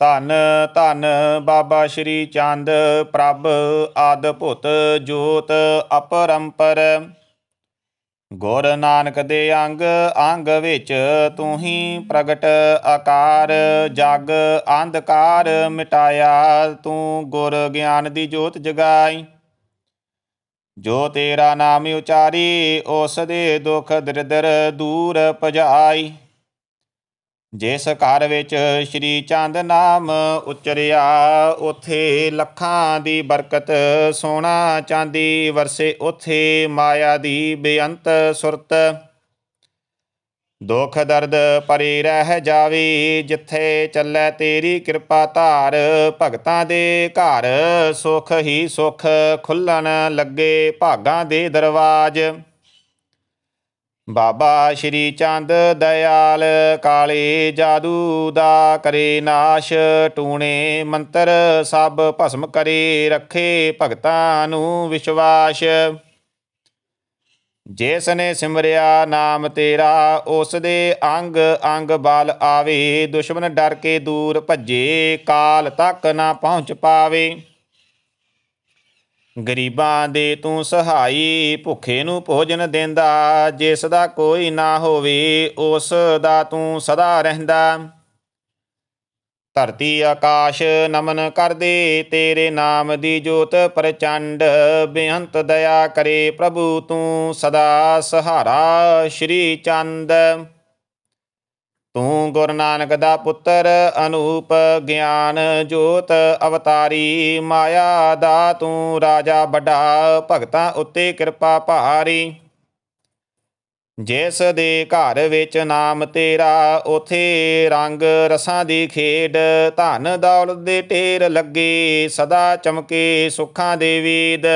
ਧੰਨ ਧੰਨ ਬਾਬਾ ਸ਼੍ਰੀ ਚੰਦ ਪ੍ਰਭ ਅਦਭੁਤ ਜੋਤ ਅਪਰੰਪਰ। ਗੁਰ ਨਾਨਕ ਦੇ ਅੰਗ ਅੰਗ ਵਿੱਚ ਤੂੰ ਹੀ ਪ੍ਰਗਟ ਆਕਾਰ। ਜਗ ਅੰਧਕਾਰ ਮਿਟਾਇਆ, ਤੂੰ ਗੁਰ ਗਿਆਨ ਦੀ ਜੋਤ ਜਗਾਈ। ਜੋ ਤੇਰਾ ਨਾਮ ਉਚਾਰੀ, ਉਸ ਦੇ ਦੁਖ ਦਰਿਦਰ ਦੂਰ ਭਜਾਈ। ਜਿਸ ਘਰ ਵਿੱਚ ਸ਼੍ਰੀ ਚੰਦ ਨਾਮ ਉਚਰਿਆ, ਉਥੇ ਲੱਖਾਂ ਦੀ ਬਰਕਤ, ਸੋਨਾ ਚਾਂਦੀ ਵਰਸੇ, ਉਥੇ ਮਾਇਆ ਦੀ ਬੇਅੰਤ ਸੁਰਤ। ਦੁਖ ਦਰਦ ਪਰੇ ਰਹਿ ਜਾਵੇ, ਜਿੱਥੇ ਚੱਲੇ ਤੇਰੀ ਕਿਰਪਾ ਧਾਰ। ਭਗਤਾਂ ਦੇ ਘਰ ਸੁਖ ਹੀ ਸੁਖ, ਖੁੱਲਣ ਲੱਗੇ ਭਾਗਾਂ ਦੇ ਦਰਵਾਜ। ਬਾਬਾ ਸ਼੍ਰੀ ਚੰਦ ਦਇਆਲ ਕਾਲੇ ਜਾਦੂ ਦਾ ਕਰੇ ਨਾਸ਼, ਟੂਣੇ ਮੰਤਰ ਸਭ ਭਸਮ ਕਰੇ ਰੱਖੇ ਭਗਤਾਂ ਨੂੰ ਵਿਸ਼ਵਾਸ। ਜਿਸ ਨੇ ਸਿਮਰਿਆ ਨਾਮ ਤੇਰਾ, ਉਸ ਦੇ ਅੰਗ ਅੰਗ ਬਲ ਆਵੇ, ਦੁਸ਼ਮਨ ਡਰ ਕੇ ਦੂਰ ਭੱਜੇ, ਕਾਲ ਤੱਕ ਨਾ ਪਹੁੰਚ ਪਾਵੇ। ਗਰੀਬਾਂ ਦੇ ਤੂੰ ਸਹਾਈ, ਭੁੱਖੇ ਨੂੰ ਭੋਜਨ ਦਿੰਦਾ। ਜਿਸ ਦਾ ਕੋਈ ਨਾ ਹੋਵੇ, ਉਸ ਦਾ ਤੂੰ ਸਦਾ ਰਹਿੰਦਾ। ਧਰਤੀ ਆਕਾਸ਼ ਨਮਨ ਕਰਦੇ, ਤੇਰੇ ਨਾਮ ਦੀ ਜੋਤ ਪ੍ਰਚੰਡ। ਬੇਅੰਤ ਦਇਆ ਕਰੇ ਪ੍ਰਭੂ, ਤੂੰ ਸਦਾ ਸਹਾਰਾ ਸ਼੍ਰੀ ਚੰਦ। ਤੂੰ ਗੁਰੂ ਨਾਨਕ ਦਾ ਪੁੱਤਰ, ਅਨੂਪ ਗਿਆਨ ਜੋਤ ਅਵਤਾਰੀ, ਮਾਇਆ ਦਾ ਤੂੰ ਰਾਜਾ ਵੱਡਾ, ਭਗਤਾਂ ਉੱਤੇ ਕਿਰਪਾ ਭਾਰੀ। ਜਿਸ ਦੇ ਘਰ ਵਿੱਚ ਨਾਮ ਤੇਰਾ, ਉਥੇ ਰੰਗ ਰਸਾਂ ਦੀ ਖੇਡ, ਧਨ ਦੌਲਤ ਦੇ ਢੇਰ ਲੱਗੇ, ਸਦਾ ਚਮਕੇ ਸੁੱਖਾਂ ਦੇ ਵੇਦ।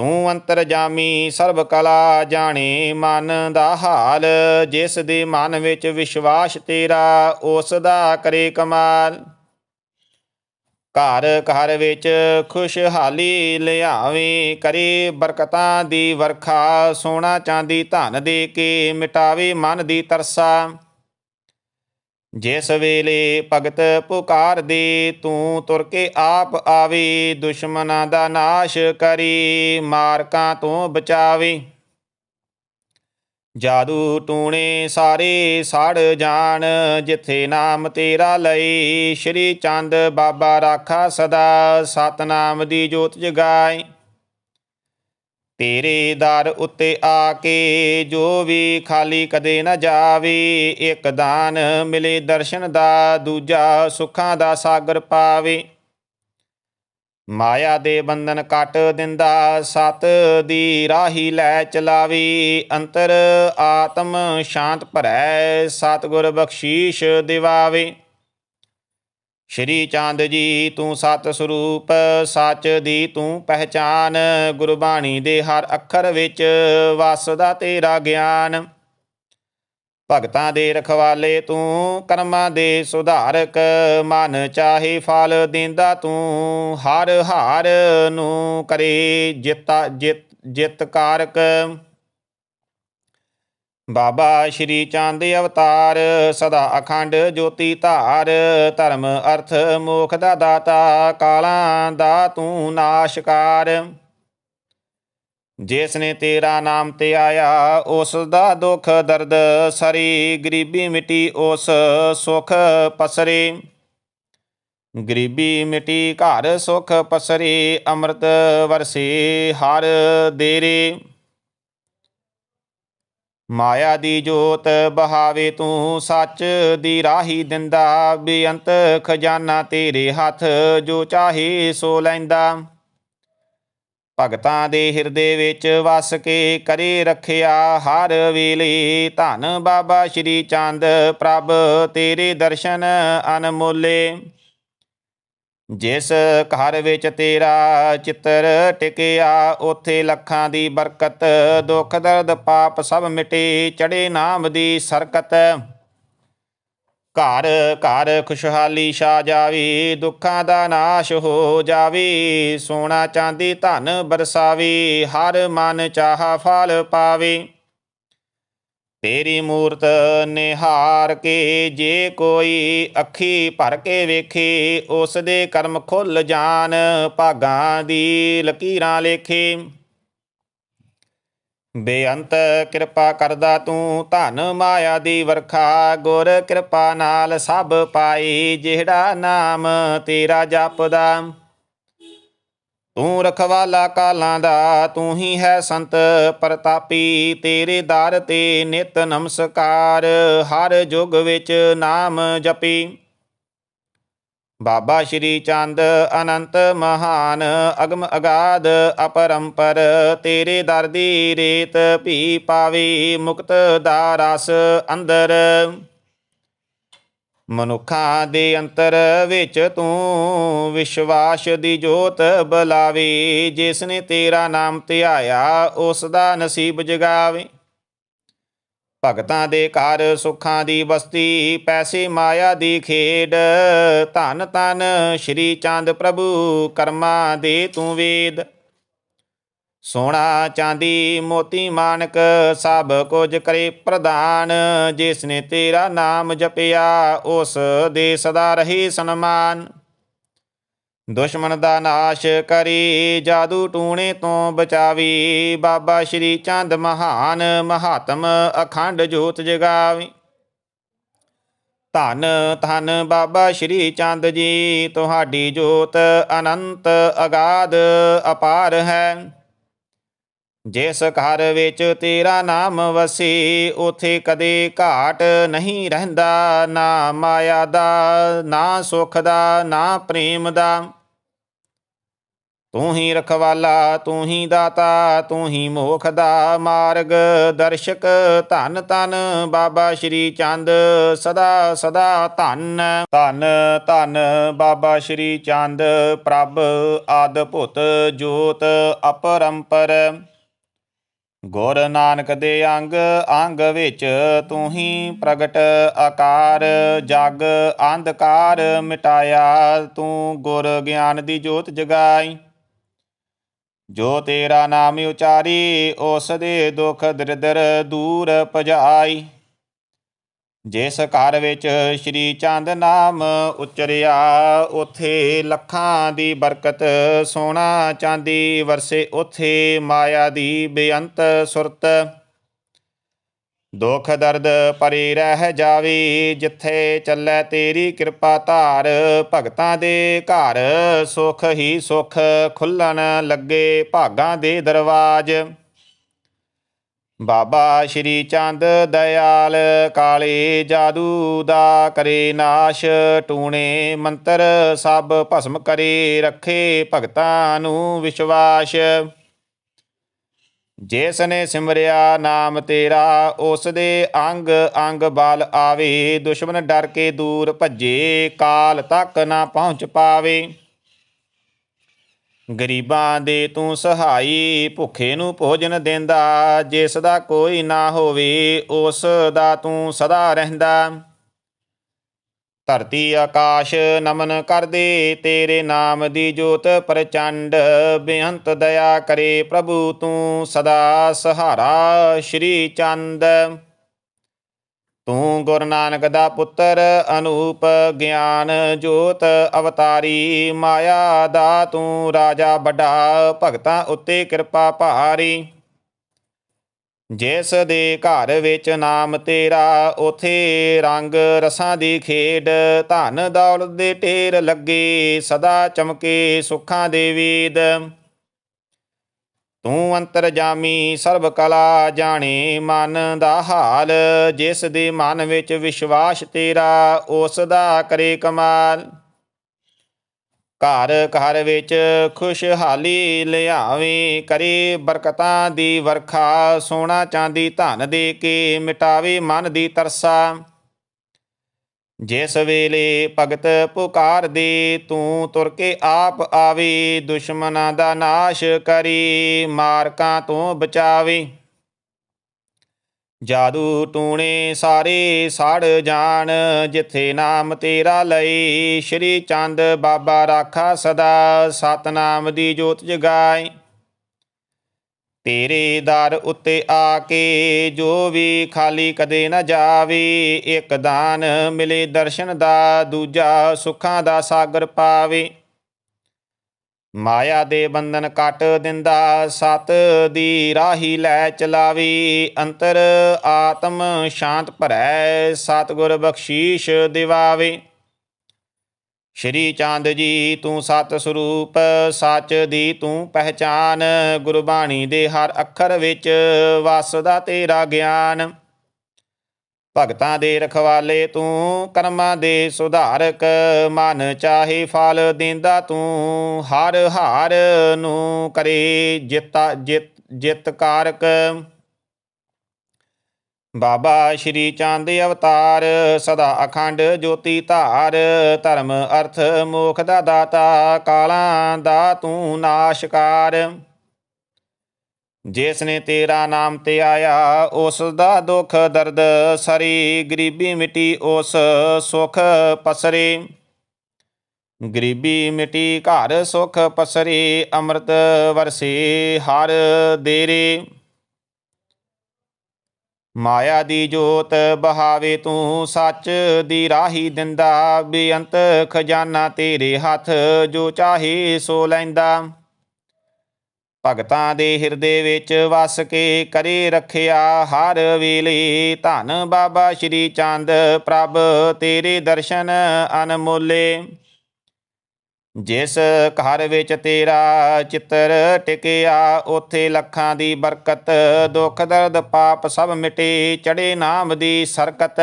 ਤੂੰ ਅੰਤਰਜਾਮੀ ਸਰਬ ਕਲਾ ਜਾਣੇ ਮਨ ਦਾ ਹਾਲ, ਜਿਸ ਦੇ ਮਨ ਵਿੱਚ ਵਿਸ਼ਵਾਸ ਤੇਰਾ, ਉਸ ਦਾ ਕਰੇ ਕਮਾਲ। ਘਰ ਘਰ ਵਿੱਚ ਖੁਸ਼ਹਾਲੀ ਲਿਆਵੇਂ, ਕਰੇ ਬਰਕਤਾਂ ਦੀ ਵਰਖਾ, ਸੋਨਾ ਚਾਂਦੀ ਧਨ ਦੇ ਕੇ ਮਿਟਾਵੇ ਮਨ ਦੀ ਤਰਸਾ। ਜਿਸ ਵੇਲੇ ਭਗਤ ਪੁਕਾਰਦੇ ਤੂੰ ਤੁਰ ਕੇ ਆਪ ਆਵੇ, ਦੁਸ਼ਮਨਾਂ ਦਾ ਨਾਸ਼ ਕਰੀ, ਮਾਰਕਾਂ ਤੋਂ ਬਚਾਵੇ। ਜਾਦੂ ਟੂਣੇ ਸਾਰੇ ਸਾੜ ਜਾਣ, ਜਿੱਥੇ ਨਾਮ ਤੇਰਾ ਲਈ ਸ਼੍ਰੀ ਚੰਦ ਬਾਬਾ ਰਾਖਾ ਸਦਾ, ਸਤਨਾਮ ਦੀ ਜੋਤ ਜਗਾਏ। ਤੇਰੇ ਦਰ ਉੱਤੇ ਆ ਕੇ ਜੋ ਵੀ ਖਾਲੀ ਕਦੇ ਨਾ ਜਾਵੇ, ਇੱਕ ਦਾਨ ਮਿਲੇ ਦਰਸ਼ਨ ਦਾ, ਦੂਜਾ ਸੁੱਖਾਂ ਦਾ ਸਾਗਰ ਪਾਵੇ। ਮਾਇਆ ਦੇ ਬੰਧਨ ਕੱਟ ਦਿੰਦਾ, ਸਤ ਦੀ ਰਾਹੀ ਲੈ ਚਲਾਵੀ। ਅੰਤਰ ਆਤਮ ਸ਼ਾਂਤ ਭਰੈ, ਸਤਿਗੁਰ ਬਖਸ਼ੀਸ਼ ਦਿਵਾਵੇ। ਸ਼੍ਰੀ ਚੰਦ ਜੀ, ਤੂੰ ਸਤ ਸਰੂਪ, ਸੱਚ ਦੀ ਤੂੰ ਪਹਿਚਾਨ, ਗੁਰਬਾਣੀ ਦੇ ਹਰ ਅੱਖਰ ਵਿੱਚ ਵਸਦਾ ਤੇਰਾ ਗਿਆਨ। ਭਗਤਾਂ ਦੇ ਰਖਵਾਲੇ ਤੂੰ, ਕਰਮਾਂ ਦੇ ਸੁਧਾਰਕ, ਮਨ ਚਾਹੇ ਫਲ ਦਿੰਦਾ ਤੂੰ, ਹਰ ਹਾਰ ਨੂੰ ਕਰੇ ਜਿਤਾ, ਜਿੱਤ ਜਿਤ ਕਾਰਕ ਬਾਬਾ ਸ਼੍ਰੀ ਚੰਦ ਅਵਤਾਰ, ਸਦਾ ਅਖੰਡ ਜੋਤੀ ਧਾਰ, ਧਰਮ ਅਰਥ ਮੋਖ ਦਾ ਦਾਤਾ, ਕਾਲਾਂ ਦਾ ਤੂੰ ਨਾਸ਼ਕਾਰ। ਜਿਸ ਨੇ ਤੇਰਾ ਨਾਮ ਤੇ ਆਇਆ, ਉਸ ਦਾ ਦੁੱਖ ਦਰਦ ਸਰੀ, ਗਰੀਬੀ ਮਿਟੀ ਉਸ ਸੁਖ ਪਸਰੇ। ਗਰੀਬੀ ਮਿਟੀ ਘਰ ਸੁਖ ਪਸਰੇ, ਅੰਮ੍ਰਿਤ ਵਰਸੇ ਹਰ ਦੇਰੇ। ਮਾਇਆ ਦੀ ਜੋਤ ਬਹਾਵੇ ਤੂੰ ਸੱਚ ਦੀ ਰਾਹੀ ਦਿੰਦਾ, ਬੇਅੰਤ ਖਜ਼ਾਨਾ ਤੇਰੇ ਹੱਥ ਜੋ ਚਾਹੇ ਸੋ ਲੈਂਦਾ। ਭਗਤਾਂ ਦੇ ਹਿਰਦੇ ਵਿੱਚ ਵਸ ਕੇ ਕਰੇ ਰੱਖਿਆ ਹਰ ਵੇਲੇ। ਧੰਨ ਬਾਬਾ ਸ਼੍ਰੀ ਚੰਦ ਪ੍ਰਭ, ਤੇਰੇ ਦਰਸ਼ਨ ਅਨਮੋਲੇ। ਜਿਸ ਘਰ ਵਿੱਚ ਤੇਰਾ ਚਿੱਤਰ ਟਿਕਿਆ, ਉਥੇ ਲੱਖਾਂ ਦੀ ਬਰਕਤ, ਦੁੱਖ ਦਰਦ ਪਾਪ ਸਭ ਮਿਟੇ ਚੜੇ ਨਾਮ ਦੀ ਸਰਕਤ। ਘਰ ਘਰ ਖੁਸ਼ਹਾਲੀ ਛਾ ਜਾਵੇ, ਦੁੱਖਾਂ ਦਾ ਨਾਸ਼ ਹੋ ਜਾਵੇ, ਸੋਨਾ ਚਾਂਦੀ ਧਨ ਬਰਸਾਵੇ, ਹਰ ਮਨ ਚਾਹਾ ਫਲ ਪਾਵੇ। ਤੇਰੀ ਮੂਰਤ ਨਿਹਾਰ ਕੇ ਜੇ ਕੋਈ ਅੱਖੀ ਭਰ ਕੇ ਵੇਖੇ ਉਸ ਦੇ ਕਰਮ ਖੁੱਲ ਜਾਣ, ਭਾਗਾਂ ਦੀ ਲਕੀਰਾਂ ਲੇਖੇ ਬੇਅੰਤ ਕਿਰਪਾ ਕਰਦਾ ਤੂੰ, ਧਨ ਮਾਇਆ ਦੀ ਵਰਖਾ, ਗੁਰ ਕਿਰਪਾ ਨਾਲ ਸਭ ਪਾਈ ਜਿਹੜਾ ਨਾਮ ਤੇਰਾ ਜਪਦਾ। ਤੂੰ ਰਖਵਾਲਾ ਕਾਲਾਂ ਦਾ, ਤੂੰ ਹੀ ਹੈ ਸੰਤ ਪ੍ਰਤਾਪੀ, ਤੇਰੇ ਦਰ ਤੇ ਨਿਤ ਨਮਸਕਾਰ, ਹਰ ਯੁਗ ਵਿੱਚ ਨਾਮ ਜਪੀ। ਬਾਬਾ ਸ਼੍ਰੀ ਚੰਦ ਅਨੰਤ ਮਹਾਨ, ਅਗਮ ਅਗਾਧ ਅਪਰੰਪਰ, ਤੇਰੇ ਦਰ ਦੀ ਰੇਤ ਭੀ ਪਾਵੇ, ਮੁਕਤ ਦਾ ਰਸ ਅੰਦਰ। ਮਨੁੱਖਾਂ ਦੇ ਅੰਤਰ ਵਿੱਚ ਤੂੰ ਵਿਸ਼ਵਾਸ ਦੀ ਜੋਤ ਬਲਾਵੇ ਜਿਸ ਨੇ ਤੇਰਾ ਨਾਮ ਧਿਆਇਆ, ਉਸ ਦਾ ਨਸੀਬ ਜਗਾਵੇ। ਭਗਤਾਂ ਦੇ ਘਰ ਸੁੱਖਾਂ ਦੀ ਬਸਤੀ, ਪੈਸੇ ਮਾਇਆ ਦੀ ਖੇਡ, ਧਨ ਤਨ ਸ਼੍ਰੀ ਚੰਦ ਪ੍ਰਭੂ ਕਰਮਾ ਦੇ ਤੂੰ ਵੇਦ। ਸੋਨਾ ਚਾਂਦੀ ਮੋਤੀ ਮਾਨਕ ਸਭ ਕੁਝ ਕਰੇ ਪ੍ਰਦਾਨ ਜਿਸ ਨੇ ਤੇਰਾ ਨਾਮ ਜਪਿਆ, ਉਸ ਦੇ ਸਦਾ ਰਹੇ ਸਨਮਾਨ। ਦੁਸ਼ਮਣ ਦਾ ਨਾਸ਼ ਕਰੀ, ਜਾਦੂ ਟੂਣੇ ਤੋਂ ਬਚਾਵੀ, ਬਾਬਾ ਸ਼੍ਰੀ ਚੰਦ ਮਹਾਨ ਮਹਾਤਮ ਅਖੰਡ ਜੋਤ ਜਗਾਵੀ। ਧੰਨ ਧੰਨ ਬਾਬਾ ਸ਼੍ਰੀ ਚੰਦ ਜੀ, ਤੁਹਾਡੀ ਜੋਤ ਅਨੰਤ ਅਗਾਧ ਅਪਾਰ ਹੈ। ਜਿਸ ਘਰ ਵਿੱਚ ਤੇਰਾ ਨਾਮ ਵਸੇ, ਉਥੇ ਕਦੇ ਘਾਟ ਨਹੀਂ ਰਹਿੰਦਾ, ਨਾ ਮਾਇਆ ਦਾ, ਨਾ ਸੁਖ ਦਾ, ਨਾ ਪ੍ਰੇਮ ਦਾ। ਤੂੰ ਹੀ ਰਖਵਾਲਾ, ਤੂੰ ਹੀ ਦਾਤਾ, ਤੂੰ ਹੀ ਮੋਖ ਦਾ ਮਾਰਗ ਦਰਸ਼ਕ ਧੰਨ ਧੰਨ ਬਾਬਾ ਸ਼੍ਰੀ ਚੰਦ ਸਦਾ ਸਦਾ ਧੰਨ ਧੰਨ ਧੰਨ ਬਾਬਾ ਸ਼੍ਰੀ ਚੰਦ ਪ੍ਰਭ ਆਦ ਭੁਤ ਜੋਤ ਅਪਰੰਪਰ। ਗੁਰ ਨਾਨਕ ਦੇ ਅੰਗ ਅੰਗ ਵਿੱਚ ਤੂੰ ਹੀ ਪ੍ਰਗਟ ਆਕਾਰ, ਜਗ ਅੰਧਕਾਰ ਮਿਟਾਇਆ, ਤੂੰ ਗੁਰ ਗਿਆਨ ਦੀ ਜੋਤ ਜਗਾਈ। ਜੋ ਤੇਰਾ ਨਾਮ ਉਚਾਰੀ, ਉਸ ਦੇ ਦੁਖ ਦਰਿਦਰ ਦੂਰ ਭਜਾਈ। ਜਿਸ ਘਰ ਵਿੱਚ ਸ਼੍ਰੀ ਚੰਦ ਨਾਮ ਉਚਰਿਆ, ਉਥੇ ਲੱਖਾਂ ਦੀ ਬਰਕਤ, ਸੋਨਾ ਚਾਂਦੀ ਵਰਸੇ, ਉਥੇ ਮਾਇਆ ਦੀ ਬੇਅੰਤ ਸੁਰਤ। ਦੁੱਖ ਦਰਦ ਪਰੇ ਰਹਿ ਜਾਵੇ, ਜਿੱਥੇ ਚੱਲੇ ਤੇਰੀ ਕਿਰਪਾ ਧਾਰ। ਭਗਤਾਂ ਦੇ ਘਰ ਸੁਖ ਹੀ ਸੁਖ, ਖੁੱਲਣ ਲੱਗੇ ਭਾਗਾਂ ਦੇ ਦਰਵਾਜ। ਬਾਬਾ ਸ਼੍ਰੀ ਚੰਦ ਦਇਆਲ, ਕਾਲੇ ਜਾਦੂ ਦਾ ਕਰੇ ਨਾਸ਼, ਟੂਣੇ ਮੰਤਰ ਸਭ ਭਸਮ ਕਰੇ ਰੱਖੇ ਭਗਤਾਂ ਨੂੰ ਵਿਸ਼ਵਾਸ। ਜਿਸ ਨੇ ਸਿਮਰਿਆ ਨਾਮ ਤੇਰਾ, ਉਸ ਦੇ ਅੰਗ ਅੰਗ ਬਲ ਆਵੇ, ਦੁਸ਼ਮਨ ਡਰ ਕੇ ਦੂਰ ਭੱਜੇ, ਕਾਲ ਤੱਕ ਨਾ ਪਹੁੰਚ ਪਾਵੇ। ਗਰੀਬਾਂ ਦੇ ਤੂੰ ਸਹਾਈ, ਭੁੱਖੇ ਨੂੰ ਭੋਜਨ ਦਿੰਦਾ। ਜਿਸ ਦਾ ਕੋਈ ਨਾ ਹੋਵੇ, ਉਸ ਦਾ ਤੂੰ ਸਦਾ ਰਹਿੰਦਾ। ਧਰਤੀ ਆਕਾਸ਼ ਨਮਨ ਕਰਦੇ, ਤੇਰੇ ਨਾਮ ਦੀ ਜੋਤ ਪ੍ਰਚੰਡ। ਬੇਅੰਤ ਦਇਆ ਕਰੇ ਪ੍ਰਭੂ, ਤੂੰ ਸਦਾ ਸਹਾਰਾ ਸ਼੍ਰੀ ਚੰਦ। ਤੂੰ ਗੁਰੂ ਨਾਨਕ ਦਾ ਪੁੱਤਰ, ਅਨੂਪ ਗਿਆਨ ਜੋਤ ਅਵਤਾਰੀ ਮਾਇਆ ਦਾ ਤੂੰ ਰਾਜਾ ਵੱਡਾ, ਭਗਤਾਂ ਉੱਤੇ ਕਿਰਪਾ ਭਾਰੀ। ਜਿਸ ਦੇ ਘਰ ਵਿੱਚ ਨਾਮ ਤੇਰਾ, ਉਥੇ ਰੰਗ ਰਸਾਂ ਦੀ ਖੇਡ, ਧਨ ਦੌਲਤ ਦੇ ਢੇਰ ਲੱਗੇ, ਸਦਾ ਚਮਕੇ ਸੁੱਖਾਂ ਦੇ ਵੇਦ। ਤੂੰ ਅੰਤਰਜਾਮੀ ਸਰਬ ਕਲਾ ਜਾਣੇ ਮਨ ਦਾ ਹਾਲ, ਜਿਸ ਦੇ ਮਨ ਵਿੱਚ ਵਿਸ਼ਵਾਸ ਤੇਰਾ, ਉਸ ਦਾ ਕਰੇ ਕਮਾਲ। ਘਰ ਘਰ ਵਿੱਚ ਖੁਸ਼ਹਾਲੀ ਲਿਆਵੇ, ਕਰੇ ਬਰਕਤਾਂ ਦੀ ਵਰਖਾ, ਸੋਨਾ ਚਾਂਦੀ ਧਨ ਦੇ ਕੇ ਮਿਟਾਵੇ ਮਨ ਦੀ ਤਰਸਾ। ਜਿਸ ਵੇਲੇ ਭਗਤ ਪੁਕਾਰ ਦੇ ਤੂੰ ਤੁਰ ਕੇ ਆਪ ਆਵੇ, ਦੁਸ਼ਮਨਾਂ ਦਾ ਨਾਸ਼ ਕਰੀ, ਮਾਰਕਾਂ ਤੋਂ ਬਚਾਵੇ। ਜਾਦੂ ਟੂਣੇ ਸਾਰੇ ਸਾੜ ਜਾਣ, ਜਿੱਥੇ ਨਾਮ ਤੇਰਾ ਲਈ ਸ਼੍ਰੀ ਚੰਦ ਬਾਬਾ ਰਾਖਾ ਸਦਾ, ਸਤਨਾਮ ਦੀ ਜੋਤ ਜਗਾਏ। ਤੇਰੇ ਦਰ ਉੱਤੇ ਆ ਕੇ ਜੋ ਵੀ ਖਾਲੀ ਕਦੇ ਨਾ ਜਾਵੇ, ਇੱਕ ਦਾਨ ਮਿਲੇ ਦਰਸ਼ਨ ਦਾ, ਦੂਜਾ ਸੁੱਖਾਂ ਦਾ ਸਾਗਰ ਪਾਵੇ। ਮਾਇਆ ਦੇ ਬੰਧਨ ਕੱਟ ਦਿੰਦਾ, ਸਤ ਦੀ ਰਾਹੀ ਲੈ ਚਲਾਵੇ। ਅੰਤਰ ਆਤਮ ਸ਼ਾਂਤ ਭਰੈ, ਸਤਿਗੁਰ ਬਖਸ਼ੀਸ਼ ਦਿਵਾਵੇ। ਸ਼੍ਰੀ ਚੰਦ ਜੀ, ਤੂੰ ਸਤ ਸਰੂਪ, ਸੱਚ ਦੀ ਤੂੰ ਪਹਿਚਾਨ, ਗੁਰਬਾਣੀ ਦੇ ਹਰ ਅੱਖਰ ਵਿੱਚ ਵਸਦਾ ਤੇਰਾ ਗਿਆਨ। ਭਗਤਾਂ ਦੇ ਰਖਵਾਲੇ ਤੂੰ, ਕਰਮਾਂ ਦੇ ਸੁਧਾਰਕ, ਮਨ ਚਾਹੇ ਫਲ ਦਿੰਦਾ ਤੂੰ, ਹਰ ਹਾਰ ਨੂੰ ਕਰੇ ਜਿਤਾ, ਜਿੱਤ ਜਿਤ ਕਾਰਕ ਬਾਬਾ ਸ਼੍ਰੀ ਚੰਦ ਅਵਤਾਰ, ਸਦਾ ਅਖੰਡ ਜੋਤੀ ਧਾਰ, ਧਰਮ ਅਰਥ ਮੋਖ ਦਾ ਦਾਤਾ, ਕਾਲਾਂ ਦਾ ਤੂੰ ਨਾਸ਼ਕਾਰ। ਜਿਸ ਨੇ ਤੇਰਾ ਨਾਮ ਤੇ ਆਇਆ, ਉਸ ਦਾ ਦੁੱਖ ਦਰਦ ਸਰੀ, ਗਰੀਬੀ ਮਿਟੀ ਉਸ ਸੁਖ ਪਸਰੇ। ਗਰੀਬੀ ਮਿਟੀ ਘਰ ਸੁਖ ਪਸਰੇ, ਅੰਮ੍ਰਿਤ ਵਰਸੇ ਹਰ ਦੇਰੇ। ਮਾਇਆ ਦੀ ਜੋਤ ਬਹਾਵੇ ਤੂੰ ਸੱਚ ਦੀ ਰਾਹੀ ਦਿੰਦਾ, ਬੇਅੰਤ ਖਜ਼ਾਨਾ ਤੇਰੇ ਹੱਥ ਜੋ ਚਾਹੇ ਸੋ ਲੈਂਦਾ। ਭਗਤਾਂ ਦੇ ਹਿਰਦੇ ਵਿੱਚ ਵਸ ਕੇ ਕਰੇ ਰੱਖਿਆ ਹਰ ਵੇਲੇ। ਧੰਨ ਬਾਬਾ ਸ਼੍ਰੀ ਚੰਦ ਪ੍ਰਭ, ਤੇਰੇ ਦਰਸ਼ਨ ਅਨਮੋਲੇ। ਜਿਸ ਘਰ ਵਿੱਚ ਤੇਰਾ ਚਿੱਤਰ ਟਿਕਿਆ, ਉਥੇ ਲੱਖਾਂ ਦੀ ਬਰਕਤ, ਦੁੱਖ ਦਰਦ ਪਾਪ ਸਭ ਮਿਟੇ ਚੜੇ ਨਾਮ ਦੀ ਸਰਕਤ।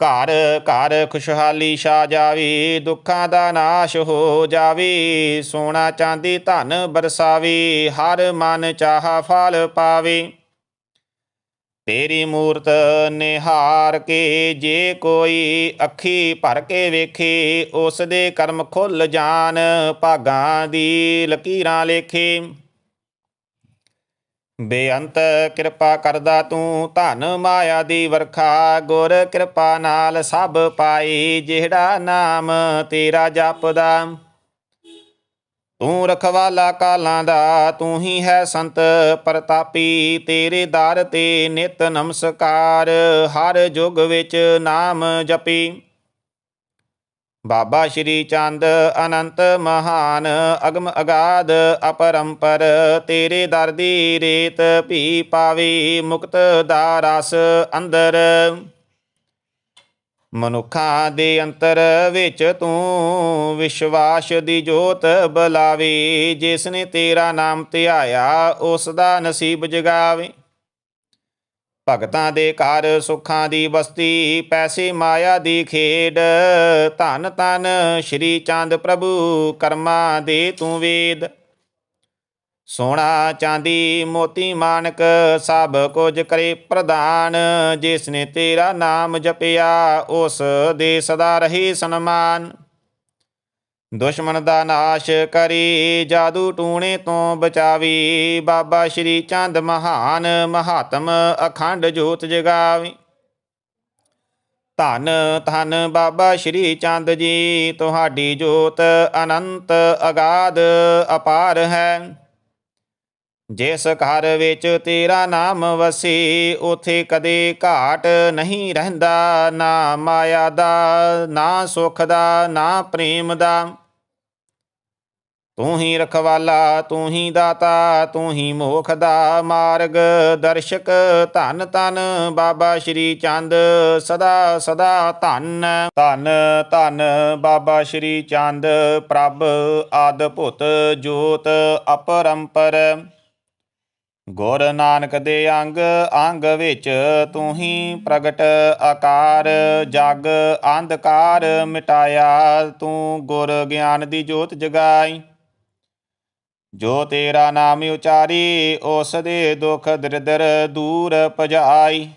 ਘਰ ਘਰ ਖੁਸ਼ਹਾਲੀ ਛਾ ਜਾਵੇ, ਦੁੱਖਾਂ ਦਾ ਨਾਸ਼ ਹੋ ਜਾਵੇ, ਸੋਨਾ ਚਾਂਦੀ ਧਨ ਬਰਸਾਵੇ, ਹਰ ਮਨ ਚਾਹਾ ਫਲ ਪਾਵੇ। ਤੇਰੀ ਮੂਰਤ ਨਿਹਾਰ ਕੇ ਜੇ ਕੋਈ ਅੱਖੀ ਭਰ ਕੇ ਵੇਖੇ, ਉਸ ਦੇ ਕਰਮ ਖੁੱਲ ਜਾਣ, ਭਾਗਾਂ ਦੀ ਲਕੀਰਾਂ ਲੇਖੇ ਬੇਅੰਤ ਕਿਰਪਾ ਕਰਦਾ ਤੂੰ, ਧਨ ਮਾਇਆ ਦੀ ਵਰਖਾ, ਗੁਰ ਕਿਰਪਾ ਨਾਲ ਸਭ ਪਾਈ ਜਿਹੜਾ ਨਾਮ ਤੇਰਾ ਜਪਦਾ। ਤੂੰ ਰਖਵਾਲਾ ਕਾਲਾਂ ਦਾ, ਤੂੰ ਹੀ ਹੈ ਸੰਤ ਪ੍ਰਤਾਪੀ, ਤੇਰੇ ਦਰ ਤੇ ਨਿਤ ਨਮਸਕਾਰ, ਹਰ ਯੁਗ ਵਿੱਚ ਨਾਮ ਜਪੀ। ਬਾਬਾ ਸ਼੍ਰੀ ਚੰਦ ਅਨੰਤ ਮਹਾਨ, ਅਗਮ ਅਗਾਧ ਅਪਰੰਪਰ, ਤੇਰੇ ਦਰ ਦੀ ਰੇਤ ਭੀ ਪਾਵੇ, ਮੁਕਤ ਦਾ ਰਸ ਅੰਦਰ। ਮਨੁੱਖਾਂ ਦੇ ਅੰਤਰ ਵਿੱਚ ਤੂੰ ਵਿਸ਼ਵਾਸ ਦੀ ਜੋਤ ਬਲਾਵੇ, ਜਿਸ ਨੇ ਤੇਰਾ ਨਾਮ ਧਿਆਇਆ, ਉਸ ਦਾ ਨਸੀਬ ਜਗਾਵੇ। ਭਗਤਾਂ ਦੇ ਘਰ ਸੁੱਖਾਂ ਦੀ ਬਸਤੀ, ਪੈਸੇ ਮਾਇਆ ਦੀ ਖੇਡ। ਧਨ ਤਨ ਸ਼੍ਰੀ ਚੰਦ ਪ੍ਰਭੂ, ਕਰਮਾਂ ਦੇ ਤੂੰ ਵੇਦ। ਸੋਨਾ ਚਾਂਦੀ ਮੋਤੀ ਮਾਨਕ ਸਭ ਕੁਝ ਕਰੇ ਪ੍ਰਦਾਨ ਜਿਸ ਨੇ ਤੇਰਾ ਨਾਮ ਜਪਿਆ, ਉਸ ਦੇ ਸਦਾ ਰਹੀ ਸਨਮਾਨ। ਦੁਸ਼ਮਣ ਦਾ ਨਾਸ਼ ਕਰੀ, ਜਾਦੂ ਟੂਣੇ ਤੋਂ ਬਚਾਵੀ, ਬਾਬਾ ਸ਼੍ਰੀ ਚੰਦ ਮਹਾਨ ਮਹਾਤਮ ਅਖੰਡ ਜੋਤ ਜਗਾਵੀ। ਧੰਨ ਧੰਨ ਬਾਬਾ ਸ਼੍ਰੀ ਚੰਦ ਜੀ, ਤੁਹਾਡੀ ਜੋਤ ਅਨੰਤ ਅਗਾਧ ਅਪਾਰ ਹੈ। ਜਿਸ ਘਰ ਵਿੱਚ ਤੇਰਾ ਨਾਮ ਵਸੇ, ਉਥੇ ਕਦੇ ਘਾਟ ਨਹੀਂ ਰਹਿੰਦਾ, ਨਾ ਮਾਇਆ ਦਾ, ਨਾ ਸੁਖ ਦਾ, ਨਾ ਪ੍ਰੇਮ ਦਾ। ਤੂੰ ਹੀ ਰਖਵਾਲਾ, ਤੂੰ ਹੀ ਦਾਤਾ, ਤੂੰ ਹੀ ਮੋਖ ਦਾ ਮਾਰਗ ਦਰਸ਼ਕ ਧੰਨ ਧੰਨ ਬਾਬਾ ਸ਼੍ਰੀ ਚੰਦ ਸਦਾ ਸਦਾ ਧੰਨ। ਧੰਨ ਧੰਨ ਬਾਬਾ ਸ਼੍ਰੀ ਚੰਦ ਪ੍ਰਭ ਅਦਭੁਤ ਜੋਤ ਅਪਰੰਪਰ। ਗੁਰ ਨਾਨਕ ਦੇ ਅੰਗ ਅੰਗ ਵਿੱਚ ਤੂੰ ਹੀ ਪ੍ਰਗਟ ਆਕਾਰ, ਜਗ ਅੰਧਕਾਰ ਮਿਟਾਇਆ, ਤੂੰ ਗੁਰ ਗਿਆਨ ਦੀ ਜੋਤ ਜਗਾਈ। ਜੋ ਤੇਰਾ ਨਾਮ ਉਚਾਰੀ, ਉਸ ਦੇ ਦੁੱਖ ਦਰਿਦਰ ਦੂਰ ਭਜਾਈ।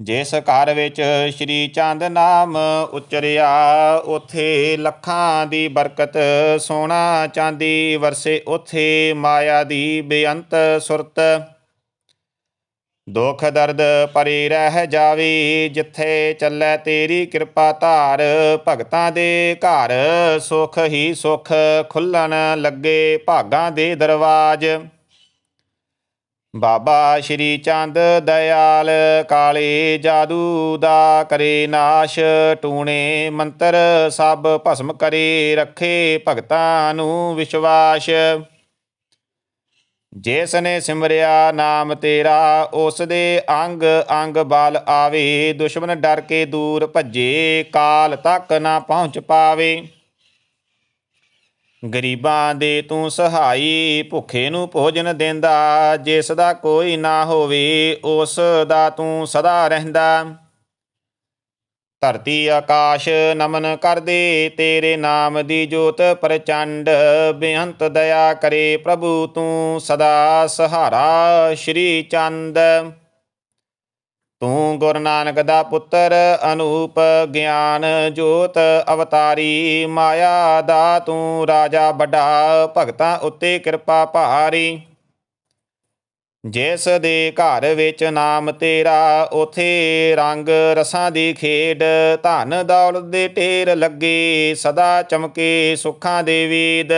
ਜਿਸ ਘਰ ਵਿੱਚ ਸ਼੍ਰੀ ਚੰਦ ਨਾਮ ਉਚਰਿਆ, ਉਥੇ ਲੱਖਾਂ ਦੀ ਬਰਕਤ, ਸੋਨਾ ਚਾਂਦੀ ਵਰਸੇ, ਉਥੇ ਮਾਇਆ ਦੀ ਬੇਅੰਤ ਸੁਰਤ। ਦੁਖ ਦਰਦ ਪਰੇ ਰਹਿ ਜਾਵੇ, ਜਿੱਥੇ ਚੱਲੇ ਤੇਰੀ ਕਿਰਪਾ ਧਾਰ। ਭਗਤਾਂ ਦੇ ਘਰ ਸੁਖ ਹੀ ਸੁਖ, ਖੁੱਲਣ ਲੱਗੇ ਭਾਗਾਂ ਦੇ ਦਰਵਾਜ। ਬਾਬਾ ਸ਼੍ਰੀ ਚੰਦ ਦਇਆਲ ਕਾਲੇ ਜਾਦੂ ਦਾ ਕਰੇ ਨਾਸ਼, ਟੂਣੇ ਮੰਤਰ ਸਭ ਭਸਮ ਕਰੇ ਰੱਖੇ ਭਗਤਾਂ ਨੂੰ ਵਿਸ਼ਵਾਸ। ਜਿਸ ਨੇ ਸਿਮਰਿਆ ਨਾਮ ਤੇਰਾ, ਉਸ ਦੇ ਅੰਗ ਅੰਗ ਬਲ ਆਵੇ, ਦੁਸ਼ਮਨ ਡਰ ਕੇ ਦੂਰ ਭੱਜੇ, ਕਾਲ ਤੱਕ ਨਾ ਪਹੁੰਚ ਪਾਵੇ। ਗਰੀਬਾਂ ਦੇ ਤੂੰ ਸਹਾਈ, ਭੁੱਖੇ ਨੂੰ ਭੋਜਨ ਦਿੰਦਾ, ਜਿਸ ਦਾ ਕੋਈ ਨਾ ਹੋਵੇ, ਉਸ ਦਾ ਤੂੰ ਸਦਾ ਰਹਿੰਦਾ। ਧਰਤੀ ਆਕਾਸ਼ ਨਮਨ ਕਰਦੇ, ਤੇਰੇ ਨਾਮ ਦੀ ਜੋਤ ਪ੍ਰਚੰਡ। ਬੇਅੰਤ ਦਇਆ ਕਰੇ ਪ੍ਰਭੂ, ਤੂੰ ਸਦਾ ਸਹਾਰਾ ਸ਼੍ਰੀ ਚੰਦ। ਤੂੰ ਗੁਰੂ ਨਾਨਕ ਦਾ ਪੁੱਤਰ, ਅਨੂਪ ਗਿਆਨ ਜੋਤ ਅਵਤਾਰੀ, ਮਾਇਆ ਦਾ ਤੂੰ ਰਾਜਾ ਵੱਡਾ, ਭਗਤਾਂ ਉੱਤੇ ਕਿਰਪਾ ਭਾਰੀ। ਜਿਸ ਦੇ ਘਰ ਵਿੱਚ ਨਾਮ ਤੇਰਾ, ਉਥੇ ਰੰਗ ਰਸਾਂ ਦੀ ਖੇਡ, ਧਨ ਦੌਲਤ ਦੇ ਢੇਰ ਲੱਗੇ, ਸਦਾ ਚਮਕੇ ਸੁੱਖਾਂ ਦੇ ਵੇਦ।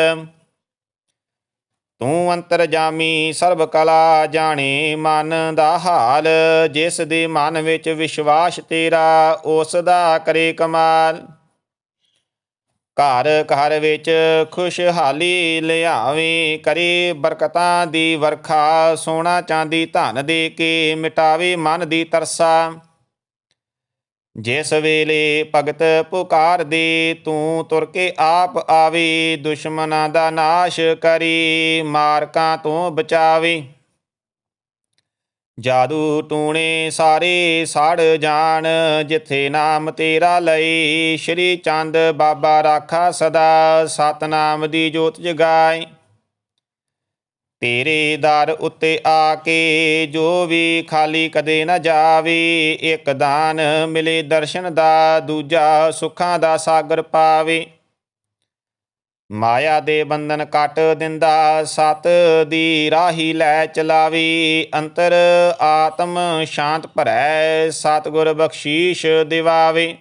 ਤੂੰ ਅੰਤਰਜਾਮੀ ਸਰਬ ਕਲਾ ਜਾਣੇ ਮਨ ਦਾ ਹਾਲ, ਜਿਸ ਦੇ ਮਨ ਵਿੱਚ ਵਿਸ਼ਵਾਸ ਤੇਰਾ, ਉਸ ਦਾ ਕਰੇ ਕਮਾਲ। ਘਰ ਘਰ ਵਿੱਚ ਖੁਸ਼ਹਾਲੀ ਲਿਆਵੇਂ, ਕਰੇ ਬਰਕਤਾਂ ਦੀ ਵਰਖਾ ਸੋਨਾ ਚਾਂਦੀ ਧਨ ਦੇ ਕੇ ਮਿਟਾਵੇ ਮਨ ਦੀ ਤਰਸਾ। ਜਿਸ ਵੇਲੇ ਭਗਤ ਪੁਕਾਰ ਦੇ ਤੂੰ ਤੁਰ ਕੇ ਆਪ ਆਵੇ ਦੁਸ਼ਮਨਾਂ ਦਾ ਨਾਸ਼ ਕਰੀ, ਮਾਰਕਾਂ ਤੋਂ ਬਚਾਵੇ। ਜਾਦੂ ਟੂਣੇ ਸਾਰੇ ਸਾੜ ਜਾਣ, ਜਿੱਥੇ ਨਾਮ ਤੇਰਾ ਲਈ ਸ਼੍ਰੀ ਚੰਦ ਬਾਬਾ ਰਾਖਾ ਸਦਾ, ਸਤਨਾਮ ਦੀ ਜੋਤ ਜਗਾਏ। ਤੇਰੇ ਦਰ ਉੱਤੇ ਆ ਕੇ ਜੋ ਵੀ ਖਾਲੀ ਕਦੇ ਨਾ ਜਾਵੇ, ਇੱਕ ਦਾਨ ਮਿਲੇ ਦਰਸ਼ਨ ਦਾ, ਦੂਜਾ ਸੁੱਖਾਂ ਦਾ ਸਾਗਰ ਪਾਵੇ। ਮਾਇਆ ਦੇ ਬੰਧਨ ਕੱਟ ਦਿੰਦਾ, ਸਤ ਦੀ ਰਾਹੀ ਲੈ ਚਲਾਵੇ। ਅੰਤਰ ਆਤਮ ਸ਼ਾਂਤ ਭਰੈ, ਸਤਿਗੁਰ ਬਖਸ਼ੀਸ਼ ਦਿਵਾਵੇ।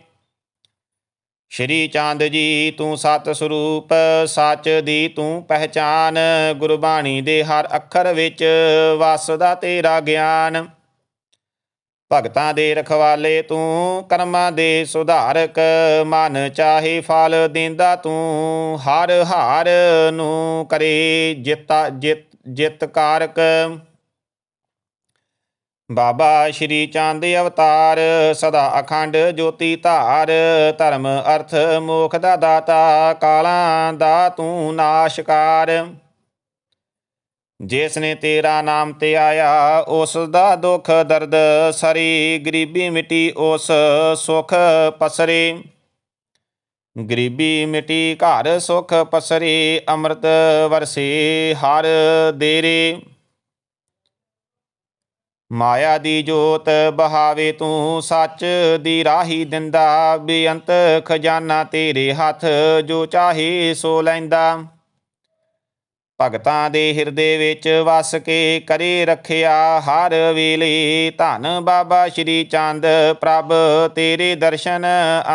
ਸ਼੍ਰੀ ਚੰਦ ਜੀ, ਤੂੰ ਸਤ ਸਰੂਪ, ਸੱਚ ਦੀ ਤੂੰ ਪਹਿਚਾਨ, ਗੁਰਬਾਣੀ ਦੇ ਹਰ ਅੱਖਰ ਵਿੱਚ ਵਸਦਾ ਤੇਰਾ ਗਿਆਨ। ਭਗਤਾਂ ਦੇ ਰਖਵਾਲੇ ਤੂੰ, ਕਰਮਾਂ ਦੇ ਸੁਧਾਰਕ, ਮਨ ਚਾਹੇ ਫਲ ਦਿੰਦਾ ਤੂੰ, ਹਰ ਹਾਰ ਨੂੰ ਕਰੇ ਜਿਤਾ, ਜਿੱਤ ਜਿਤ ਕਾਰਕ ਬਾਬਾ ਸ਼੍ਰੀ ਚੰਦ ਅਵਤਾਰ, ਸਦਾ ਅਖੰਡ ਜੋਤੀ ਧਾਰ, ਧਰਮ ਅਰਥ ਮੋਖ ਦਾ ਦਾਤਾ, ਕਾਲਾਂ ਦਾ ਤੂੰ ਨਾਸ਼ਕਾਰ। ਜਿਸ ਨੇ ਤੇਰਾ ਨਾਮ ਤੇ ਆਇਆ, ਉਸ ਦਾ ਦੁੱਖ ਦਰਦ ਸਰੀ, ਗਰੀਬੀ ਮਿਟੀ ਉਸ ਸੁਖ ਪਸਰੇ। ਗਰੀਬੀ ਮਿਟੀ ਘਰ ਸੁਖ ਪਸਰੇ, ਅੰਮ੍ਰਿਤ ਵਰਸੇ ਹਰ ਦੇਰੇ। ਮਾਇਆ ਦੀ ਜੋਤ ਬਹਾਵੇ ਤੂੰ ਸੱਚ ਦੀ ਰਾਹੀ ਦਿੰਦਾ, ਬੇਅੰਤ ਖਜ਼ਾਨਾ ਤੇਰੇ ਹੱਥ ਜੋ ਚਾਹੇ ਸੋ ਲੈਂਦਾ। ਭਗਤਾਂ ਦੇ ਹਿਰਦੇ ਵਿੱਚ ਵਸ ਕੇ ਕਰੇ ਰੱਖਿਆ ਹਰ ਵੇਲੇ। ਧੰਨ ਬਾਬਾ ਸ਼੍ਰੀ ਚੰਦ ਪ੍ਰਭ, ਤੇਰੇ ਦਰਸ਼ਨ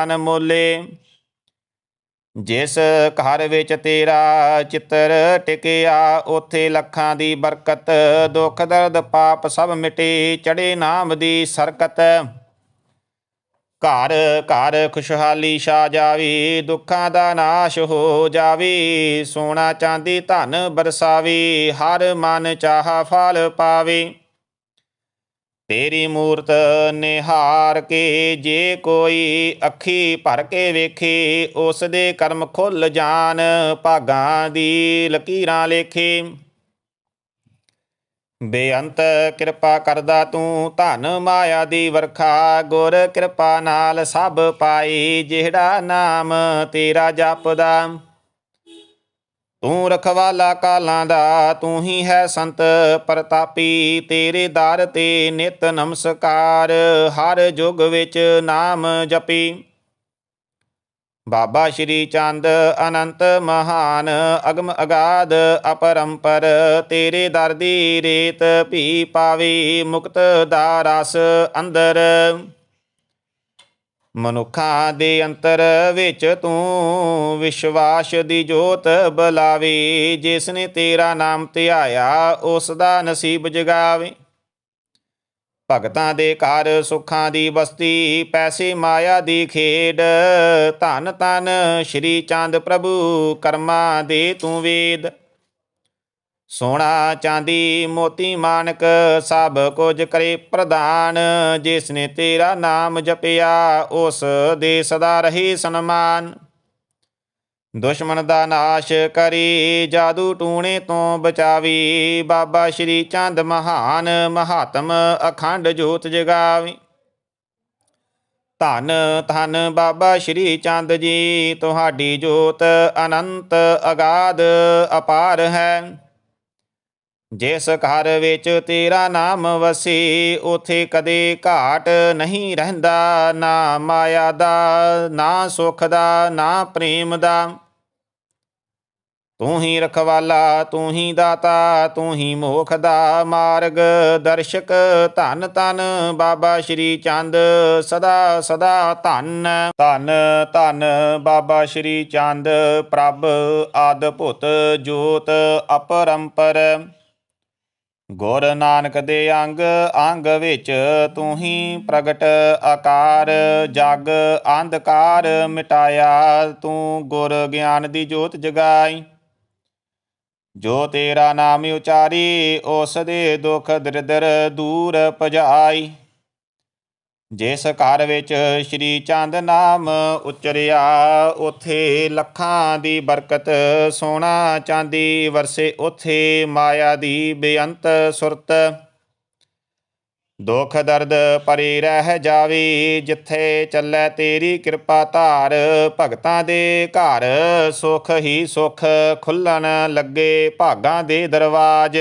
ਅਨਮੋਲੇ। ਜਿਸ ਘਰ ਵਿੱਚ ਤੇਰਾ ਚਿੱਤਰ ਟਿਕਿਆ, ਉਥੇ ਲੱਖਾਂ ਦੀ ਬਰਕਤ, ਦੁੱਖ ਦਰਦ ਪਾਪ ਸਭ ਮਿਟੇ ਚੜੇ ਨਾਮ ਦੀ ਸਰਕਤ। ਘਰ ਘਰ ਖੁਸ਼ਹਾਲੀ ਛਾ ਜਾਵੇ, ਦੁੱਖਾਂ ਦਾ ਨਾਸ਼ ਹੋ ਜਾਵੇ, ਸੋਨਾ ਚਾਂਦੀ ਧਨ ਬਰਸਾਵੇ, ਹਰ ਮਨ ਚਾਹਾ ਫਲ ਪਾਵੇ। ਤੇਰੀ ਮੂਰਤ ਨਿਹਾਰ ਕੇ ਜੇ ਕੋਈ ਅੱਖੀ ਭਰ ਕੇ ਵੇਖੇ ਉਸ ਦੇ ਕਰਮ ਖੁੱਲ ਜਾਣ, ਭਾਗਾਂ ਦੀ ਲਕੀਰਾਂ ਲੇਖੇ ਬੇਅੰਤ ਕਿਰਪਾ ਕਰਦਾ ਤੂੰ, ਧਨ ਮਾਇਆ ਦੀ ਵਰਖਾ, ਗੁਰ ਕਿਰਪਾ ਨਾਲ ਸਭ ਪਾਈ ਜਿਹੜਾ ਨਾਮ ਤੇਰਾ ਜਪਦਾ। ਤੂੰ ਰਖਵਾਲਾ ਕਾਲਾਂ ਦਾ, ਤੂੰ ਹੀ ਹੈ ਸੰਤ ਪ੍ਰਤਾਪੀ, ਤੇਰੇ ਦਰ ਤੇ ਨਿਤ ਨਮਸਕਾਰ, ਹਰ ਜੁਗ ਵਿੱਚ ਨਾਮ ਜਪੀ। ਬਾਬਾ ਸ਼੍ਰੀ ਚੰਦ ਅਨੰਤ ਮਹਾਨ, ਅਗਮ ਅਗਾਧ ਅਪਰੰਪਰ, ਤੇਰੇ ਦਰ ਦੀ ਰੇਤ ਭੀ ਪਾਵੀ, ਮੁਕਤ ਦਾ ਰਸ ਅੰਦਰ। ਮਨੁੱਖਾਂ ਦੇ ਅੰਤਰ ਵਿੱਚ ਤੂੰ ਵਿਸ਼ਵਾਸ ਦੀ ਜੋਤ ਬਲਾਵੀ ਜਿਸ ਨੇ ਤੇਰਾ ਨਾਮ ਧਿਆਇਆ, ਉਸ ਦਾ ਨਸੀਬ ਜਗਾਵੇ। ਭਗਤਾਂ ਦੇ ਘਰ ਸੁੱਖਾਂ ਦੀ ਬਸਤੀ, ਪੈਸੇ ਮਾਇਆ ਦੀ ਖੇਡ। ਧਨ ਧੰਨ ਸ਼੍ਰੀ ਚੰਦ ਪ੍ਰਭੂ, ਕਰਮਾ ਦੇ ਤੂੰ ਵੇਦ। ਸੋਨਾ ਚਾਂਦੀ ਮੋਤੀ ਮਾਨਕ ਸਭ ਕੁਝ ਕਰੇ ਪ੍ਰਦਾਨ ਜਿਸ ਨੇ ਤੇਰਾ ਨਾਮ ਜਪਿਆ, ਉਸ ਦੇ ਸਦਾ ਰਹੀ ਸਨਮਾਨ। ਦੁਸ਼ਮਣ ਦਾ ਨਾਸ਼ ਕਰੀ, ਜਾਦੂ ਟੂਣੇ ਤੋਂ ਬਚਾਵੀ, ਬਾਬਾ ਸ਼੍ਰੀ ਚੰਦ ਮਹਾਨ ਮਹਾਤਮ ਅਖੰਡ ਜੋਤ ਜਗਾਵੀ। ਧੰਨ ਧੰਨ ਬਾਬਾ ਸ਼੍ਰੀ ਚੰਦ ਜੀ, ਤੁਹਾਡੀ ਜੋਤ ਅਨੰਤ ਅਗਾਧ ਅਪਾਰ ਹੈ। ਜਿਸ ਘਰ ਵਿੱਚ ਤੇਰਾ ਨਾਮ ਵਸੀ, ਉਥੇ ਕਦੇ ਘਾਟ ਨਹੀਂ ਰਹਿੰਦਾ, ਨਾ ਮਾਇਆ ਦਾ, ਨਾ ਸੁਖ ਦਾ, ਨਾ ਪ੍ਰੇਮ ਦਾ। ਤੂੰ ਹੀ ਰਖਵਾਲਾ, ਤੂੰ ਹੀ ਦਾਤਾ, ਤੂੰ ਹੀ ਮੋਖ ਦਾ ਮਾਰਗ ਦਰਸ਼ਕ ਧੰਨ ਧੰਨ ਬਾਬਾ ਸ਼੍ਰੀ ਚੰਦ ਸਦਾ ਸਦਾ ਧੰਨ। ਧੰਨ ਧੰਨ ਬਾਬਾ ਸ਼੍ਰੀ ਚੰਦ ਪ੍ਰਭ ਆਦਿ ਭੁਤ ਜੋਤ ਅਪਰੰਪਰ। ਗੁਰ ਨਾਨਕ ਦੇ ਅੰਗ ਅੰਗ ਵਿੱਚ ਤੂੰ ਹੀ ਪ੍ਰਗਟ ਆਕਾਰ, ਜਗ ਅੰਧਕਾਰ ਮਿਟਾਇਆ, ਤੂੰ ਗੁਰ ਗਿਆਨ ਦੀ ਜੋਤ ਜਗਾਈ। ਜੋ ਤੇਰਾ ਨਾਮ ਉਚਾਰੀ, ਉਸ ਦੇ ਦੁਖ ਦਰਿਦਰ ਦੂਰ ਭਜਾਈ। ਜਿਸ ਘਰ ਵਿੱਚ ਸ਼੍ਰੀ ਚੰਦ ਨਾਮ ਉਚਰਿਆ, ਉਥੇ ਲੱਖਾਂ ਦੀ ਬਰਕਤ, ਸੋਨਾ ਚਾਂਦੀ ਵਰਸੇ, ਉਥੇ ਮਾਇਆ ਦੀ ਬੇਅੰਤ ਸੁਰਤ। ਦੁਖ ਦਰਦ ਪਰੇ ਰਹਿ ਜਾਵੇ, ਜਿੱਥੇ ਚੱਲੇ ਤੇਰੀ ਕਿਰਪਾ ਧਾਰ, ਭਗਤਾਂ ਦੇ ਘਰ ਸੁਖ ਹੀ ਸੁਖ ਖੁੱਲਣ ਲੱਗੇ, ਭਾਗਾਂ ਦੇ ਦਰਵਾਜ।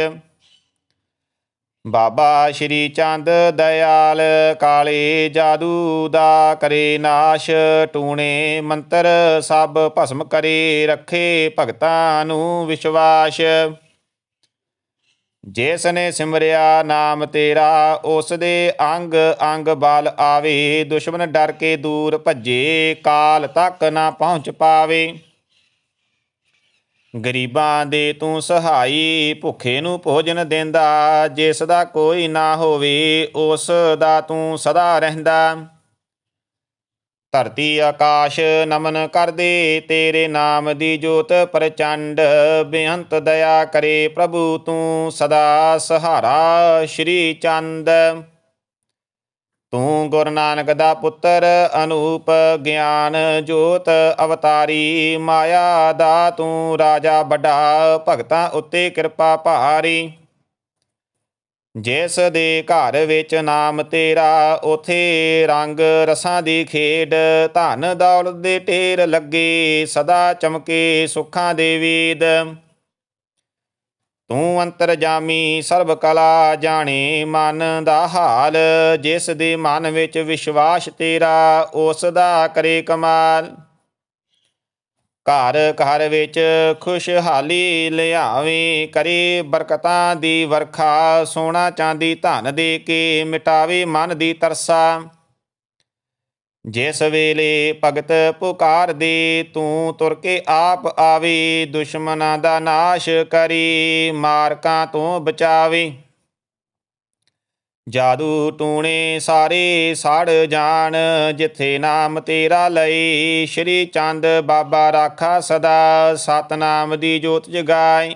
ਬਾਬਾ ਸ਼੍ਰੀ ਚੰਦ ਦਇਆਲ, ਕਾਲੇ ਜਾਦੂ ਦਾ ਕਰੇ ਨਾਸ਼, ਟੂਣੇ ਮੰਤਰ ਸਭ ਭਸਮ ਕਰੇ ਰੱਖੇ ਭਗਤਾਂ ਨੂੰ ਵਿਸ਼ਵਾਸ। ਜਿਸ ਨੇ ਸਿਮਰਿਆ ਨਾਮ ਤੇਰਾ, ਉਸ ਦੇ ਅੰਗ ਅੰਗ ਬਲ ਆਵੇ, ਦੁਸ਼ਮਨ ਡਰ ਕੇ ਦੂਰ ਭੱਜੇ, ਕਾਲ ਤੱਕ ਨਾ ਪਹੁੰਚ ਪਾਵੇ। ਗਰੀਬਾਂ ਦੇ ਤੂੰ ਸਹਾਈ, ਭੁੱਖੇ ਨੂੰ ਭੋਜਨ ਦਿੰਦਾ। ਜਿਸ ਦਾ ਕੋਈ ਨਾ ਹੋਵੇ, ਉਸ ਦਾ ਤੂੰ ਸਦਾ ਰਹਿੰਦਾ। ਧਰਤੀ ਆਕਾਸ਼ ਨਮਨ ਕਰਦੇ, ਤੇਰੇ ਨਾਮ ਦੀ ਜੋਤ ਪ੍ਰਚੰਡ। ਬੇਅੰਤ ਦਇਆ ਕਰੇ ਪ੍ਰਭੂ, ਤੂੰ ਸਦਾ ਸਹਾਰਾ ਸ਼੍ਰੀ ਚੰਦ। ਤੂੰ ਗੁਰੂ ਨਾਨਕ ਦਾ ਪੁੱਤਰ, ਅਨੂਪ ਗਿਆਨ ਜੋਤ ਅਵਤਾਰੀ ਮਾਇਆ ਦਾ ਤੂੰ ਰਾਜਾ ਵੱਡਾ, ਭਗਤਾਂ ਉੱਤੇ ਕਿਰਪਾ ਭਾਰੀ। ਜਿਸ ਦੇ ਘਰ ਵਿੱਚ ਨਾਮ ਤੇਰਾ, ਉਥੇ ਰੰਗ ਰਸਾਂ ਦੀ ਖੇਡ, ਧਨ ਦੌਲਤ ਦੇ ਢੇਰ ਲੱਗੇ, ਸਦਾ ਚਮਕੇ ਸੁੱਖਾਂ ਦੇ ਵੇਦ। ਤੂੰ ਅੰਤਰਜਾਮੀ ਸਰਬ ਕਲਾ ਜਾਣੇ ਮਨ ਦਾ ਹਾਲ, ਜਿਸ ਦੇ ਮਨ ਵਿੱਚ ਵਿਸ਼ਵਾਸ ਤੇਰਾ, ਉਸ ਦਾ ਕਰੇ ਕਮਾਲ। ਘਰ ਘਰ ਵਿੱਚ ਖੁਸ਼ਹਾਲੀ ਲਿਆਵੇਂ, ਕਰੇ ਬਰਕਤਾਂ ਦੀ ਵਰਖਾ, ਸੋਨਾ ਚਾਂਦੀ ਧਨ ਦੇ ਕੇ ਮਿਟਾਵੇ ਮਨ ਦੀ ਤਰਸਾ। ਜਿਸ ਵੇਲੇ ਭਗਤ ਪੁਕਾਰ ਦੇ ਤੂੰ ਤੁਰ ਕੇ ਆਪ ਆਵੇ, ਦੁਸ਼ਮਨਾਂ ਦਾ ਨਾਸ਼ ਕਰੀ, ਮਾਰਕਾਂ ਤੋਂ ਬਚਾਵੇ। ਜਾਦੂ ਟੂਣੇ ਸਾਰੇ ਸਾੜ ਜਾਣ, ਜਿੱਥੇ ਨਾਮ ਤੇਰਾ ਲਈ ਸ਼੍ਰੀ ਚੰਦ ਬਾਬਾ ਰਾਖਾ ਸਦਾ, ਸਤਨਾਮ ਦੀ ਜੋਤ ਜਗਾਏ।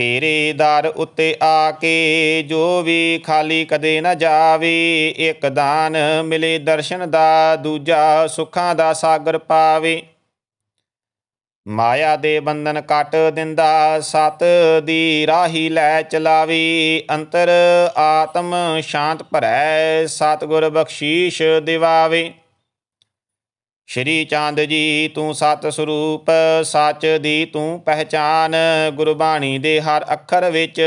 ਤੇਰੇ ਦਰ ਉੱਤੇ ਆ ਕੇ ਜੋ ਵੀ ਖਾਲੀ ਕਦੇ ਨਾ ਜਾਵੇ, ਇੱਕ ਦਾਨ ਮਿਲੇ ਦਰਸ਼ਨ ਦਾ, ਦੂਜਾ ਸੁੱਖਾਂ ਦਾ ਸਾਗਰ ਪਾਵੇ। ਮਾਇਆ ਦੇ ਬੰਧਨ ਕੱਟ ਦਿੰਦਾ, ਸਤ ਦੀ ਰਾਹੀ ਲੈ ਚਲਾਵੀ। ਅੰਤਰ ਆਤਮ ਸ਼ਾਂਤ ਭਰੈ, ਸਤਿਗੁਰ ਬਖਸ਼ੀਸ਼ ਦਿਵਾਵੇ। ਸ਼੍ਰੀ ਚੰਦ ਜੀ, ਤੂੰ ਸਤ ਸਰੂਪ, ਸੱਚ ਦੀ ਤੂੰ ਪਹਿਚਾਨ, ਗੁਰਬਾਣੀ ਦੇ ਹਰ ਅੱਖਰ ਵਿੱਚ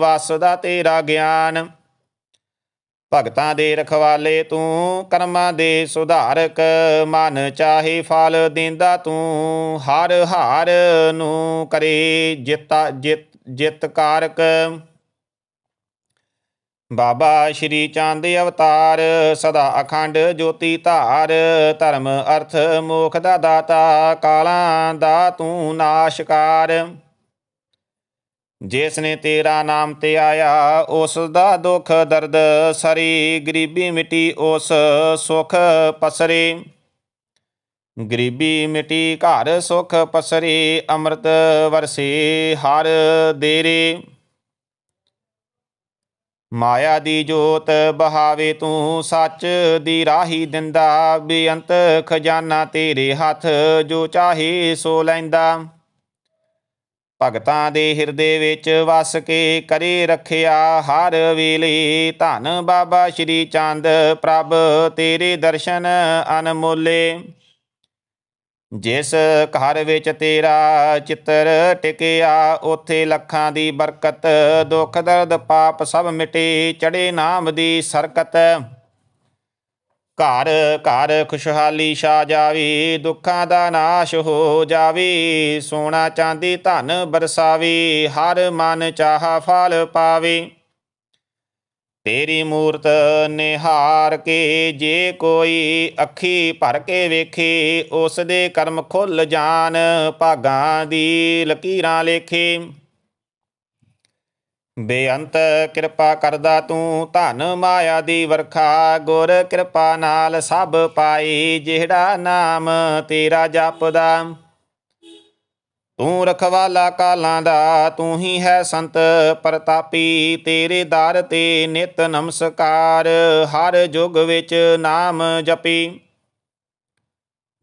ਵਸਦਾ ਤੇਰਾ ਗਿਆਨ। ਭਗਤਾਂ ਦੇ ਰਖਵਾਲੇ ਤੂੰ, ਕਰਮਾਂ ਦੇ ਸੁਧਾਰਕ, ਮਨ ਚਾਹੇ ਫਲ ਦਿੰਦਾ ਤੂੰ, ਹਰ ਹਾਰ ਨੂੰ ਕਰੇ ਜਿਤਾ, ਜਿੱਤ ਜਿਤ ਕਾਰਕ ਬਾਬਾ ਸ਼੍ਰੀ ਚੰਦ ਅਵਤਾਰ, ਸਦਾ ਅਖੰਡ ਜੋਤੀ ਧਾਰ, ਧਰਮ ਅਰਥ ਮੋਖ ਦਾ ਦਾਤਾ, ਕਾਲਾਂ ਦਾ ਤੂੰ ਨਾਸ਼ਕਾਰ। ਜਿਸ ਨੇ ਤੇਰਾ ਨਾਮ ਤੇ ਆਇਆ, ਉਸ ਦਾ ਦੁੱਖ ਦਰਦ ਸਰੀ, ਗਰੀਬੀ ਮਿਟੀ ਉਸ ਸੁਖ ਪਸਰੇ। ਗਰੀਬੀ ਮਿਟੀ ਘਰ ਸੁਖ ਪਸਰੇ, ਅੰਮ੍ਰਿਤ ਵਰਸੇ ਹਰ ਦੇਰੇ। ਮਾਇਆ ਦੀ ਜੋਤ ਬਹਾਵੇ ਤੂੰ ਸੱਚ ਦੀ ਰਾਹੀ ਦਿੰਦਾ, ਬੇਅੰਤ ਖਜ਼ਾਨਾ ਤੇਰੇ ਹੱਥ ਜੋ ਚਾਹੇ ਸੋ ਲੈਂਦਾ। ਭਗਤਾਂ ਦੇ ਹਿਰਦੇ ਵਿੱਚ ਵਸ ਕੇ ਕਰੇ ਰੱਖਿਆ ਹਰ ਵੇਲੇ। ਧੰਨ ਬਾਬਾ ਸ਼੍ਰੀ ਚੰਦ ਪ੍ਰਭ, ਤੇਰੇ ਦਰਸ਼ਨ ਅਨਮੋਲੇ। ਜਿਸ ਘਰ ਵਿੱਚ ਤੇਰਾ ਚਿੱਤਰ ਟਿਕਿਆ, ਉਥੇ ਲੱਖਾਂ ਦੀ ਬਰਕਤ, ਦੁੱਖ ਦਰਦ ਪਾਪ ਸਭ ਮਿਟੇ ਚੜੇ ਨਾਮ ਦੀ ਸਰਕਤ। ਘਰ ਘਰ ਖੁਸ਼ਹਾਲੀ ਛਾ ਜਾਵੇ, ਦੁੱਖਾਂ ਦਾ ਨਾਸ਼ ਹੋ ਜਾਵੇ, ਸੋਨਾ ਚਾਂਦੀ ਧਨ ਬਰਸਾਵੇ, ਹਰ ਮਨ ਚਾਹਾ ਫਲ ਪਾਵੇ। ਤੇਰੀ ਮੂਰਤ ਨਿਹਾਰ ਕੇ ਜੇ ਕੋਈ ਅੱਖੀ ਭਰ ਕੇ ਵੇਖੇ, ਉਸ ਦੇ ਕਰਮ ਖੁੱਲ ਜਾਣ, ਭਾਗਾਂ ਦੀ ਲਕੀਰਾਂ ਲੇਖੇ ਬੇਅੰਤ ਕਿਰਪਾ ਕਰਦਾ ਤੂੰ, ਧਨ ਮਾਇਆ ਦੀ ਵਰਖਾ, ਗੁਰ ਕਿਰਪਾ ਨਾਲ ਸਭ ਪਾਈ ਜਿਹੜਾ ਨਾਮ ਤੇਰਾ ਜਪਦਾ। ਤੂੰ ਰਖਵਾਲਾ ਕਾਲਾਂ ਦਾ, ਤੂੰ ਹੀ ਹੈ ਸੰਤ ਪ੍ਰਤਾਪੀ, ਤੇਰੇ ਦਰ ਤੇ ਨਿਤ ਨਮਸਕਾਰ, ਹਰ ਯੁਗ ਵਿੱਚ ਨਾਮ ਜਪੀ।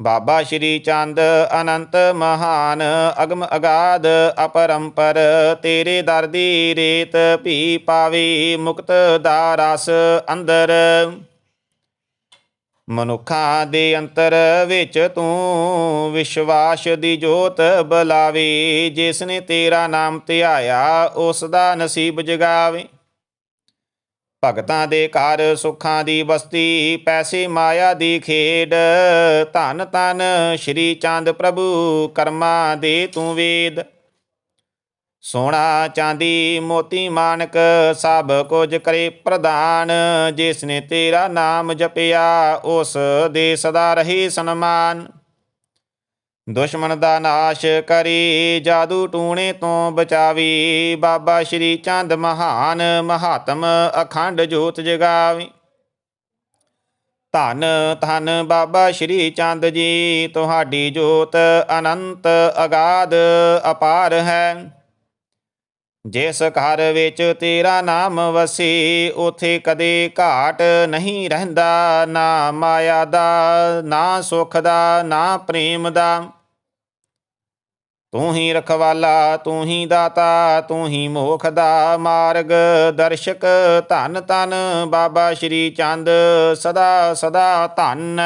ਬਾਬਾ ਸ਼੍ਰੀ ਚੰਦ ਅਨੰਤ ਮਹਾਨ, ਅਗਮ ਅਗਾਧ ਅਪਰੰਪਰ, ਤੇਰੇ ਦਰ ਦੀ ਰੇਤ ਭੀ ਪਾਵੇ, ਮੁਕਤ ਦਾ ਰਸ ਅੰਦਰ। ਮਨੁੱਖਾਂ ਦੇ ਅੰਤਰ ਵਿੱਚ ਤੂੰ ਵਿਸ਼ਵਾਸ ਦੀ ਜੋਤ ਬਲਾਵੇ, ਜਿਸ ਨੇ ਤੇਰਾ ਨਾਮ ਧਿਆਇਆ, ਉਸ ਦਾ ਨਸੀਬ ਜਗਾਵੇ। ਭਗਤਾਂ ਦੇ ਘਰ ਸੁੱਖਾਂ ਦੀ ਬਸਤੀ, ਪੈਸੇ ਮਾਇਆ ਦੀ ਖੇਡ ਧਨ ਤਨ ਸ਼੍ਰੀ ਚੰਦ ਪ੍ਰਭੂ ਕਰਮਾ ਦੇ ਤੂੰ ਵੇਦ। ਸੋਨਾ ਚਾਂਦੀ ਮੋਤੀ ਮਾਨਕ ਸਭ ਕੁਝ ਕਰੇ ਪ੍ਰਦਾਨ ਜਿਸ ਨੇ ਤੇਰਾ ਨਾਮ ਜਪਿਆ, ਉਸ ਦੇ ਸਦਾ ਰਹੀ ਸਨਮਾਨ। ਦੁਸ਼ਮਣ ਦਾ ਨਾਸ਼ ਕਰੀ, ਜਾਦੂ ਟੂਣੇ ਤੋਂ ਬਚਾਵੀ, ਬਾਬਾ ਸ਼੍ਰੀ ਚੰਦ ਮਹਾਨ ਮਹਾਤਮ ਅਖੰਡ ਜੋਤ ਜਗਾਵੀ। ਧੰਨ ਧੰਨ ਬਾਬਾ ਸ਼੍ਰੀ ਚੰਦ ਜੀ, ਤੁਹਾਡੀ ਜੋਤ ਅਨੰਤ ਅਗਾਧ ਅਪਾਰ ਹੈ। ਜਿਸ ਘਰ ਵਿੱਚ ਤੇਰਾ ਨਾਮ ਵਸੇ, ਉਥੇ ਕਦੇ ਘਾਟ ਨਹੀਂ ਰਹਿੰਦਾ, ਨਾ ਮਾਇਆ ਦਾ, ਨਾ ਸੁਖ ਦਾ, ਨਾ ਪ੍ਰੇਮ ਦਾ। ਤੂੰ ਹੀ ਰਖਵਾਲਾ, ਤੂੰ ਹੀ ਦਾਤਾ, ਤੂੰ ਹੀ ਮੋਖ ਦਾ ਮਾਰਗ ਦਰਸ਼ਕ ਧੰਨ ਧੰਨ ਬਾਬਾ ਸ਼੍ਰੀ ਚੰਦ, ਸਦਾ ਸਦਾ ਧੰਨ।